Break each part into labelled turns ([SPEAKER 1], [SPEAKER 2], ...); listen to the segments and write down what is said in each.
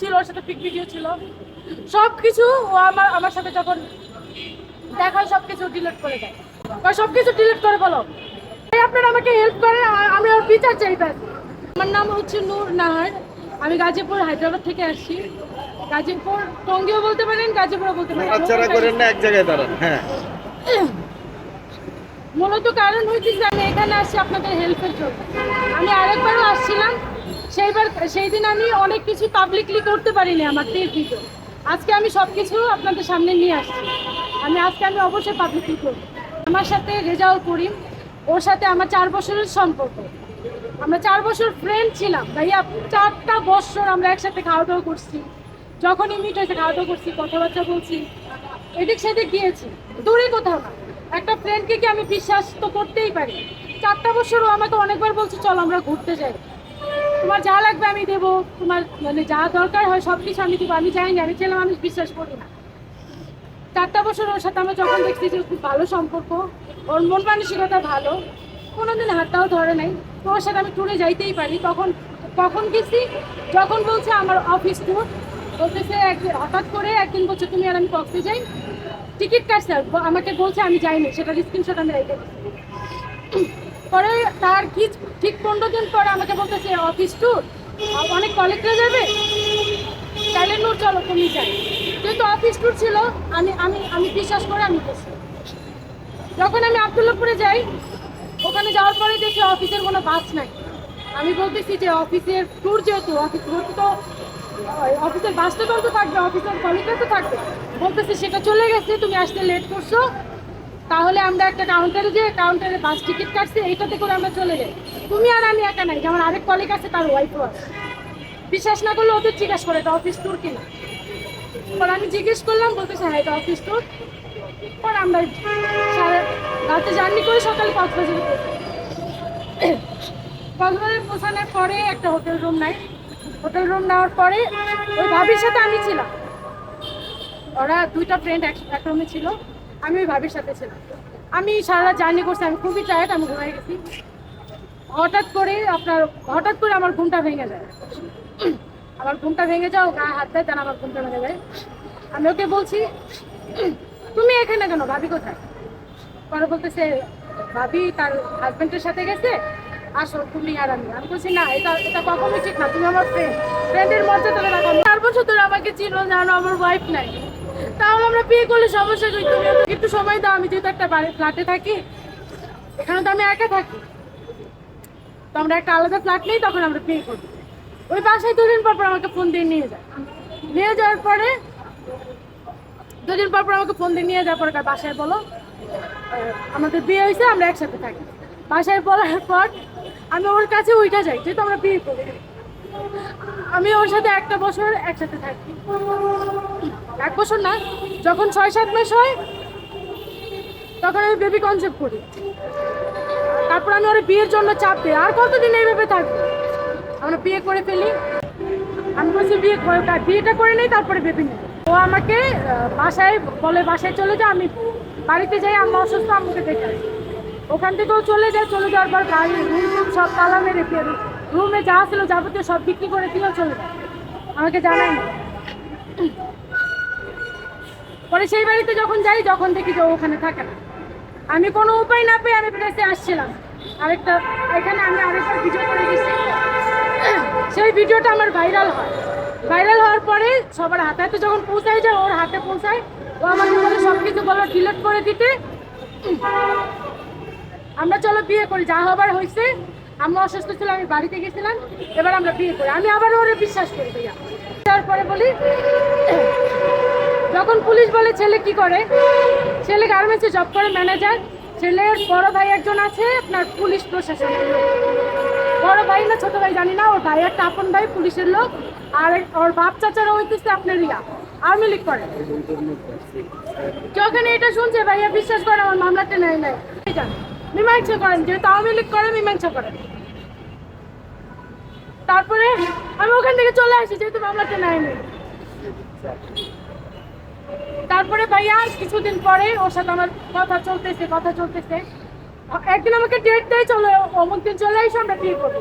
[SPEAKER 1] ছিল ওর সাথে pick video ছিল। সব কিছু ও আমার আমার সাথে যখন দেখা সব কিছু ডিলিট করে দেয়। সব কিছু ডিলিট করে বলো। আপনারা আমাকে হেল্প করেন আমি ওর বিচার চাই আমার নাম হচ্ছে নূর নাহার। আমি গাজীপুর হায়দ্রাবাদ থেকে আসছি। গাজীপুর টঙ্গিও বলতে পারেন গাজীপুরও বলতে পারেন।
[SPEAKER 2] বাচ্চারা করেন না এক জায়গায় দাঁড়ান হ্যাঁ।
[SPEAKER 1] মূলত কারণ হচ্ছে যে আমি এখানে আসছি আপনাদের হেল্পের জন্য। আমি আরেকবারও আসছিলাম। সেইবার সেই দিন আমি অনেক কিছু পাবলিকলি করতে পারিনি আমার তীর ভিডিও আজকে আমি সব কিছু আপনাদের সামনে নিয়ে আসছি। আমি আজকে আমি অবশ্যই পাবলিকলি করব। আমার সাথে রেজাউল করিম, ওর সাথে আমার চার বছরের সম্পর্ক। আমরা চার বছর ফ্রেন্ড ছিলাম। ভাইয়া, চারটা বছর আমরা একসাথে খাওয়া দাওয়া করছি। যখনই মিট হয়েছে খাওয়া দাওয়া করছি, কথাবার্তা বলছি, এদিক সেদিক গিয়েছি। দূরে কোথাও না। একটা ফ্রেন্ডকে কি আমি বিশ্বাস তো করতেই পারি? চারটা বছরও আমাকে অনেকবার বলছে, চল আমরা ঘুরতে যাই। তোমার যা লাগবে আমি দেবো। তোমার মানে যা দরকার হয় সব কিছু আমি দেবো। আমি যাইনি আমি ছেলে মানুষ বিশ্বাস করি না। চারটা বছর ওর সাথে আমরা যখন দেখছি যে খুব ভালো সম্পর্ক, ওর মন মানসিকতা ভালো, কোনোদিন হাতটাও ধরে নাই। তো ওর সাথে আমি ট্যুরে যাইতেই পারি। তখন কখন গেছি, যখন বলছে আমার অফিস ট্যুর বলতেছে একদিন হঠাৎ করে একদিন বলছে, তুমি আর আমি কক্সে যাই? টিকিট কাটছে আমাকে বলছে, আমি যাইনি। সেটা স্ক্রিনশট আমি রেখে দিচ্ছি। পরে তার কি পনেরো দিন পরে আমাকে বলতেছে, অফিস ট্যুর অনেক কলেজরা যাবে? তাহলে নূর চলো, তুমি যাই যেহেতু অফিস ট্যুর ছিল, আমি আমি আমি বিশ্বাস করে আমি গেছি। যখন আমি আবদুল্লাপুরে যাই, ওখানে যাওয়ার পরে দেখি অফিসের কোনো বাস নাই। আমি বলতেছি যে, অফিসের ট্যুর যেহেতু, অফিস তো অফিসের বাসটা তো থাকবে, অফিসের কলিগরা তো থাকবে। বলতেছি, সেটা চলে গেছে, তুমি আসতে লেট করছ। তাহলে আমরা একটা কাউন্টারে যে কাউন্টারে বাস টিকিট কাটছি, এইটাতে করে আমরা চলে যাই। তুমি আর আমি একা নাই, যেমন আরেক কলিগ আছে তার ওয়াইফও আছে। বিশ্বাস না করলে ওদের জিজ্ঞাসা করে, এটা অফিস ট্যুর কিনা? পরে আমি জিজ্ঞেস করলাম, বলতেছে হ্যাঁ এটা অফিস ট্যুর পরে আমরা রাতে জার্নি করে, সকালে পৌঁছাই কক্সবাজারে পৌঁছানোর পরে একটা হোটেল রুম নাই। হোটেল রুম নেওয়ার পরে ওই ভাবির সাথে আমি ছিলাম। ওরা দুইটা ফ্রেন্ড এক রুমে ছিল। আমি ওই ভাবির সাথে ছিলাম। আমি সারা জার্নি করছি, আমি খুবই টায়ার্ড আমি ঘুমাই গেছি। হঠাৎ করে আপনার, হঠাৎ করে আমার ঘুমটা ভেঙে যায়। আমার ঘুমটা ভেঙে যাও গায়ে হাত দেয়, তারা আমার ঘুমটা ভেঙে যায়। আমি ওকে বলছি, তুমি এখানে কেন? ভাবি কোথায়? পরে বলতেছে, ভাবি তার হাজবেন্ডের সাথে গেছে, আসো, তুমি আর আমি। আমি বলছি, না, এটা এটা কখনোই ঠিক না, তুমি আমার ফ্রেন্ড ফ্রেন্ডের মর্যাদা রাখো চার বছর ধরে আমাকে চিনো, জানো, আমার ওয়াইফ নাই। তাহলে আমরা বিয়ে করলে সমস্যা করি তুমি একটু সময় দাও, আমি যেহেতু একটা বাড়ি ফ্ল্যাটে থাকি, এখানে তো আমি একা থাকি। তো আমরা একটা আলাদা ফ্ল্যাট নেই, তখন আমরা বিয়ে করি। ওই বাসায় দুদিন পর পর আমাকে ফোন দিয়ে নিয়ে যায়। নিয়ে যাওয়ার পরে, দুদিন পর পর আমাকে ফোন দিয়ে নিয়ে যাওয়ার পরে বাসায় বলো আমাদের বিয়ে হয়েছে, আমরা একসাথে থাকি। বাসায় বলার পর, আমি ওর কাছে ওইটা যাই, যেহেতু আমরা বিয়ে করি। আমি ওর সাথে একটা বছর একসাথে থাকি। এক বছর না, যখন ছয় সাত মাস হয়, তখন আমি বেবি কনসেপ্ট করি। তারপর আমি ওর বিয়ের জন্য চাপ দিই। আর কতদিন এইভাবে থাকব? আমরা বিয়ে করে ফেলি। আমি বলছি, বিয়ে বিয়েটা করে নেই, তারপরে বেবি নেই ও আমাকে বাসায় বলে, বাসায় চলে যা, আমি বাড়িতে যাই, আম্মা অসুস্থ আমাকে দেখে। ওখান থেকেও চলে যায়, চলে যাওয়ার পর গাড়ি রুম টুম সব তালা মেরে দিয়ে রুমে যা ছিল যাবতীয় সব বিক্রি করে দিয়েও চলে যায়। আমাকে জানাই না। পরে সেই বাড়িতে যখন যাই যখন দেখি যে ওখানে থাকে না। আমি কোনো উপায় না পেয়ে আমি প্রেসে আসছিলাম। আরেকটা, এখানে আমি আরেকটা ভিডিও করে গেছি সেই ভিডিওটা আমার ভাইরাল হয়। ভাইরাল হওয়ার পরে সবার হাতে হাতে যখন পৌঁছায় যায়, ওর হাতে পৌঁছায়। ও আমার বলে সব কিছু বলো ডিলেট করে দিতে? আমরা চলো বিয়ে করি, যা হবার হয়েছে। আমি অসুস্থ ছিল, আমি বাড়িতে গেছিলাম। এবার আমরা বিয়ে করি। আমি আবার ওরে বিশ্বাস করি, ভাইয়া। তারপরে বলি যখন পুলিশ বলে ছেলে কি করে? ছেলে গার্মেন্টসে জব করে ম্যানেজার ছেলের বড় ভাই একজন আছে, আপনার পুলিশ প্রশাসন বড় ভাই না, ছোট ভাই, জানি না, ওর ভাই একটা আপন ভাই, পুলিশের লোক। আর ওর বাপ চাচারা হইতেছে আপনার ইয়া আওয়ামী লীগ করে যখন এটা শুনছে, ভাইয়া বিশ্বাস করে, আমার মামলাটা নেয় নাই। মীমাংসা করেন, যেহেতু আওয়ামী লীগ করে, মীমাংসা করেন। তারপরে আমি ওখান থেকে চলে আসি, যেহেতু মামলাটা নেয় নাই। তারপরে ভাইয়া কিছুদিন পরে ওর সাথে আমার কথা চলতেছে কথা চলতেছে। একদিন আমাকে ডেট দেয়, চলো অমুক দিন চলে এসো আমরা বিয়ে করব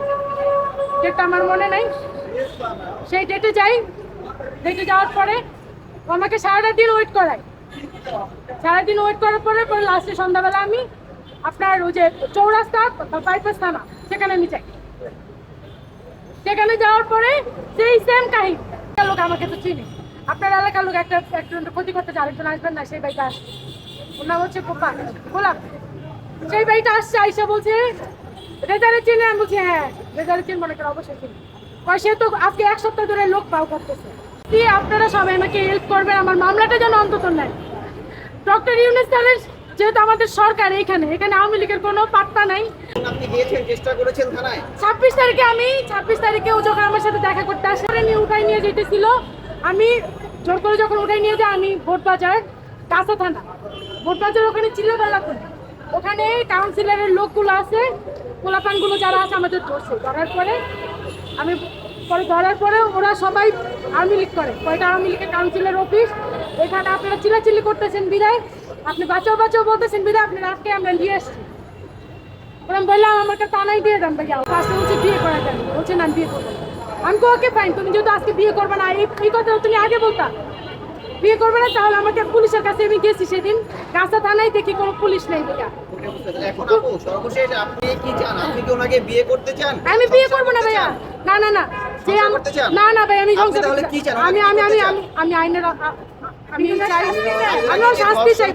[SPEAKER 1] ডেটটা আমার মনে নাই। সেই ডেটে যাই। ডেটে যাওয়ার পরে আমাকে সারাটা দিন ওয়েট করায়। সারাদিন ওয়েট করার পরে পরে লাস্টে সন্ধ্যাবেলা আমি আপনার ওই যে চৌরাস্তা বাইপাস থানা, সেখানে আমি যাই। সেখানে যাওয়ার পরে সেই সেম কাহিনী। লোক আমাকে তো চিনি। আপনার এলাকার লোক একটা একজন ক্ষতি করতে চায় আরেকজন আসবেন না সেই বাইকটা আসছে ওর নাম হচ্ছে কোপা গোলাপ। সেই বাইকটা আসছে আইসা বলছে রেজারে চিনে? আমি বলছি হ্যাঁ রেজারে চিন মনে করে অবশ্যই চিনি। কয় সে তো আজকে এক সপ্তাহ ধরে লোক পাও করতেছে। দিয়ে আপনারা সবাই আমাকে হেল্প করবেন? আমার মামলাটা যেন অন্তত নেয়। ডক্টর ইউনুস স্যারের যেহেতু আমাদের সরকার এখানে এখানে আওয়ামী লীগের কোনো পাত্তা নাই।
[SPEAKER 3] আপনি গিয়েছেন চেষ্টা করেছেন থানায়?
[SPEAKER 1] ছাব্বিশ তারিখে আমি ছাব্বিশ তারিখে ও যখন আমার সাথে দেখা করতে আসে নিয়ে উঠাই নিয়ে যেতেছিল। আমি জোর করে যখন উঠাই নিয়ে যাই, আমি ভোট বাজার কাঁচা থানা। ভোট বাজার ওখানে চিল্লাপাল্লা করি। ওখানে কাউন্সিলরের লোকগুলো আছে, পোলাপানগুলো যারা আছে, আমাদের ধরছে ধরার পরে আমি, পরে ধরার পরে ওরা সবাই আওয়ামী লীগ করে। কয়টা আওয়ামী লীগের কাউন্সিলর অফিস এখানে আপনারা চিল্লাচিল্লি করতেছেন বিদায়। আপনি বাঁচাও বাঁচাও বলতেছেন বিদায়। আপনি আজকে আমরা নিয়ে এসছি ওরম বললাম, আমাকে টানাই দিয়ে দেন ভাইয়া। ফার্স্টে বলছে, বিয়ে করা যাবে বলছে, না বিয়ে করব না। আমি ওকে ফাইন তুমি যেহেতু আজকে বিয়ে করবে না, এই কথা তুমি আগে বলতা বিয়ে করবে না, তাহলে আমাকে পুলিশের কাছে আমি গেছি সেদিন কাঁচা থানায় দেখি কোনো পুলিশ নেই
[SPEAKER 3] চান
[SPEAKER 1] আমি বিয়ে করব না ভাইয়া না না না? না না ভাই আমি? আমি আমি আমি আমি আইনের আমি চাই আমি শাস্তি চাই।